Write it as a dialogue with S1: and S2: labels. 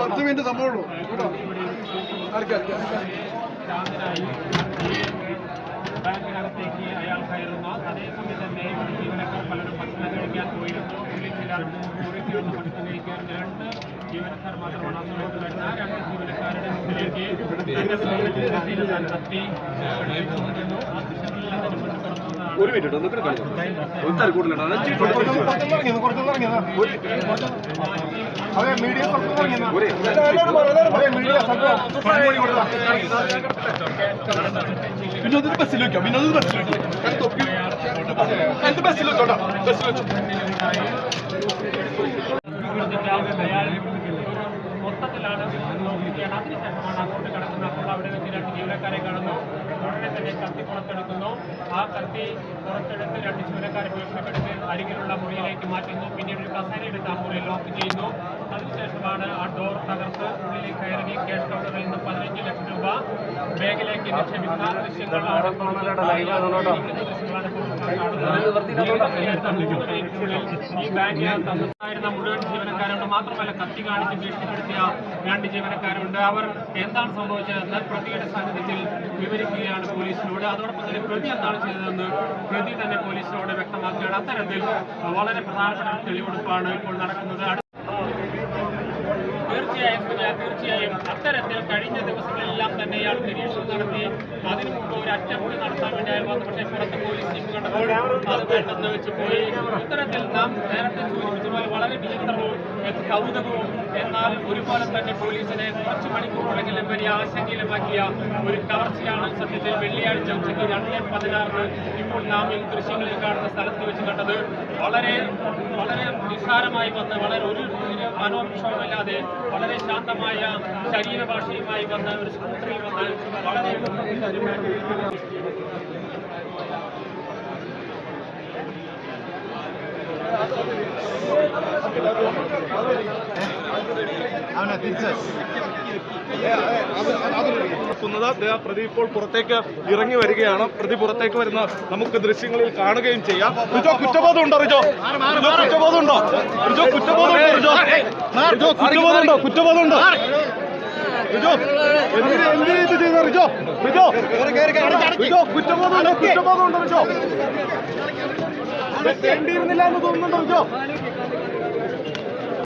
S1: പത്ത് മിനിറ്റ് സംഭവമുള്ളൂ കേട്ടോ ആർക്കാ
S2: ബാങ്കിനകത്തേക്ക് അയാൾ കയറുന്നു. അതേസമയം തന്നെ ജീവനക്കാർ പലരും ഭക്ഷണം കഴിക്കാൻ പോയിരുന്നു. ഉള്ളിൽ ചിലർ മുറിക്ക് വന്ന് ഭക്ഷണം കഴിക്കാൻ രണ്ട് ജീവനക്കാർ മാത്രമാണ് ആ സമയത്ത് വരുന്നത്. ആ രണ്ട് ജീവനക്കാരുടെ മുമ്പിലേക്ക് തന്റെ സൗകര്യത്തിൽ ആ ദൃശ്യങ്ങളിൽ അതിന് പുറത്തു
S3: ഒരു മിനിറ്റ് ഒന്ന് കാണിക്കാം കൂടുതലാണ്
S1: അതെ മീഡിയ അതെ മീഡിയ വിനോദ് ബസ്സിൽ വെക്കാം വിനോദ് ബസ്സിൽ വെക്കാം. എന്റെ ബസ്സിൽ വെച്ചോട്ടാ ബസ്സിൽ വെച്ചോ.
S2: അയാൾ മൊത്തത്തിലാണ് അതിനുശേഷമാണ് അങ്ങോട്ട് കിടക്കുന്നത് അപ്പോൾ അവിടെ വെച്ച് രണ്ട് ജീവനക്കാരെ കാണുന്നു ഉടനെ തന്നെ കത്തി പുറത്തെടുക്കുന്നു. ആ കത്തി പുറത്തെടുത്ത് രണ്ട് ജീവനക്കാരെ ഭീഷണിപ്പെടുത്തി അരികിലുള്ള മുറിയിലേക്ക് മാറ്റുന്നു. പിന്നീട് ഒരു കസേര എടുത്ത് ആ മുറിയിൽ ലോക്ക് ചെയ്യുന്നു. അതിനുശേഷമാണ് ആ ഡോർ തകർത്ത് ഉള്ളിലേക്ക് കയറി ക്യാഷ് കൗണ്ടറിൽ നിന്ന് പതിനഞ്ച് ലക്ഷം രൂപ ബാഗിലേക്ക് നിക്ഷേപിക്കുന്ന ദൃശ്യങ്ങളാണ് ഈ മുഴുവൻ ജീവനക്കാരുണ്ട് മാത്രമല്ല കത്തി കാണിച്ച് ഭീഷണിപ്പെടുത്തിയ രണ്ട് ജീവനക്കാരുണ്ട് അവർ എന്താണ് സംഭവിച്ചതെന്ന് പ്രതിയുടെ സാന്നിധ്യത്തിൽ വിവരിക്കുകയാണ് പോലീസിനോട് അതോടൊപ്പം തന്നെ പ്രതി എന്താണ് ചെയ്തതെന്ന് പ്രതി തന്നെ പോലീസിനോട് വ്യക്തമാക്കുകയാണ് അത്തരത്തിൽ വളരെ പ്രധാനപ്പെട്ട തെളിവെടുപ്പാണ് ഇപ്പോൾ നടക്കുന്നത് അടുത്ത തീർച്ചയായും അത്തരത്തിൽ കഴിഞ്ഞ ദിവസങ്ങളെല്ലാം തന്നെ ഇയാൾ നിരീക്ഷണം നടത്തി. അതിനു മുമ്പ് ഒരു അറ്റംപ്റ്റ് നടത്താൻ വേണ്ടി അയാൾ വന്നു പക്ഷേ പുറത്ത് പോലീസ് ടീം കണ്ടപ്പോൾ അത് വേണ്ടെന്ന് വെച്ച് പോയി. ഇത്തരത്തിൽ നാം നേരത്തെ സൂചിപ്പിച്ചതുപോലെ വളരെ വിചിത്രവും കൗതുകവും. എന്നാൽ ഒരുപോലെ തന്നെ പോലീസിനെ കുറച്ച് മണിക്കൂറുകളെങ്കിലും വലിയ ആശങ്കയിലുമാക്കിയ ഒരു കവർച്ചയാണ് സത്യത്തിൽ വെള്ളിയാഴ്ച ഉച്ചയ്ക്ക് രണ്ട് പതിനാറിന് ഇപ്പോൾ നാം ഈ ദൃശ്യങ്ങളിൽ കാണുന്ന സ്ഥലത്ത് വെച്ച് കണ്ടത്. വളരെ വളരെ നിസ്സാരമായി വന്ന് വളരെ ഒരു ഒരു മനോക്ഷോഭമില്ലാതെ വളരെ ശാന്തമായ ശരീരഭാഷയുമായി വന്ന് ഒരു സ്കൂട്ടറിൽ വന്ന് വളരെ
S1: അവനെ
S3: പ്രതി ഇപ്പോൾ പുറത്തേക്ക് ഇറങ്ങി വരികയാണ്. പ്രതി പുറത്തേക്ക് വരുന്ന നമുക്ക് ദൃശ്യങ്ങളിൽ കാണുകയും ചെയ്യാം. റിജോ കുറ്റബോധം ഉണ്ടോ റിജോ? റിജോ കുറ്റബോധം ഉണ്ടോ? റിജോ കുറ്റബോധം ഉണ്ടോ റിജോ? റിജോ കുറ്റബോധം ഉണ്ടോ? കുറ്റബോധം ഉണ്ടോ? റിജോ എന്തിന് എന്തിന് ചെയ്ത റിജോ? റിജോ റിജോ കുറ്റബോധം ഉണ്ടോ? കുറ്റബോധം ഉണ്ടോ റിജോ? വേണ്ടിയിരുന്നില്ല എന്ന് തോന്നുന്നുണ്ടോ റിജോ?